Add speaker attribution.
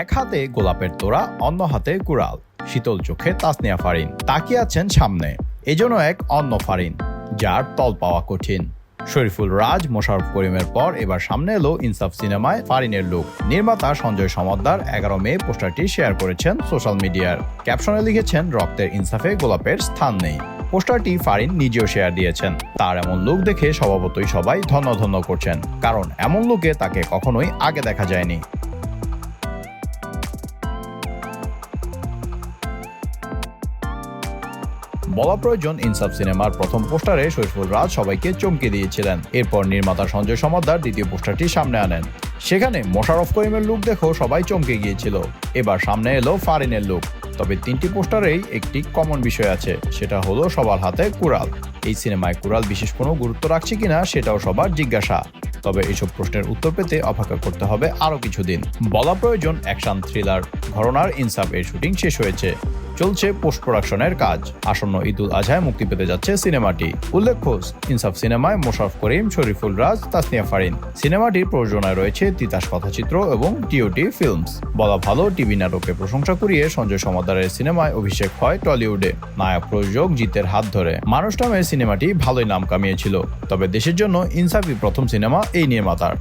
Speaker 1: এক হাতে গোলাপের তোড়া, অন্য হাতে কুড়াল শীতল চোখে তাসনিয়া ফারিন। তাকিয়ে আছেন সামনে। এজন্য এক অন্য ফারিন, যার তল পাওয়া কঠিন। শরীফুল রাজ মোশারফ করিমের পর এবার সামনে এলো ইনসাফ সিনেমায় ফারিনের লুক। নির্মাতা সঞ্জয় সমদ্দার এগারো মে পোস্টারটি শেয়ার করেছেন সোশ্যাল মিডিয়ার। ক্যাপশনে লিখেছেন, রক্তের ইনসাফে গোলাপের স্থান নেই। পোস্টারটি ফারিন নিজেও শেয়ার দিয়েছেন। তার এমন লুক দেখে স্বভাবতই সবাই ধন্য ধন্য করছেন। কারণ এমন লুকে তাকে কখনোই আগে দেখা যায়নি। বলা প্রয়োজন, ইনসাফ সিনেমার প্রথম পোস্টারে শরীফুল রাজ সবাইকে চমকে দিয়েছিলেন। এরপর নির্মাতা সঞ্জয় সমাদ্দার দ্বিতীয় পোস্টারটি সামনে আনেন। সেখানে মোশারফ করিমের লুক দেখো সবাই চমকে গিয়েছিল। এবার সামনে এলো ফারিনের লুক তবে তিনটি পোস্টারেই একটি কমন বিষয় আছে, সেটা হলো সবার হাতে কুড়াল। এই সিনেমায় কুড়াল বিশেষ কোনো গুরুত্ব রাখছে কিনা সেটাও সবার জিজ্ঞাসা। তবে এসব প্রশ্নের উত্তর পেতে অপেক্ষা করতে হবে আরও কিছুদিন। বলা প্রয়োজন অ্যাকশন থ্রিলার ঘরনার ইনসাফ এর শুটিং শেষ হয়েছে। চলছে পোস্ট প্রোডাকশনের কাজ। আসন্ন ঈদুল আজহায় মুক্তি পেতে যাচ্ছে সিনেমাটি। উল্লেখ্য, ইনসাফ সিনেমায় মোশারফ করিম, শরীফুল রাজ, তাসনিয়া ফারিন। সিনেমাটির প্রযোজনায় রয়েছে তিতাস কথাচিত্র এবং টিওটি ফিল্মস বলা ভালো টিভি নাটকে প্রশংসা কুড়িয়ে সঞ্জয় সমাদারের সিনেমায় অভিষেক হয় টলিউডে। নায়ক প্রযোজক জিতের হাত ধরে। মানুষ নামের সিনেমাটি ভালোই নাম কামিয়েছিল। তবে দেশের জন্য ইনসাফই প্রথম সিনেমা এই নির্মাতার।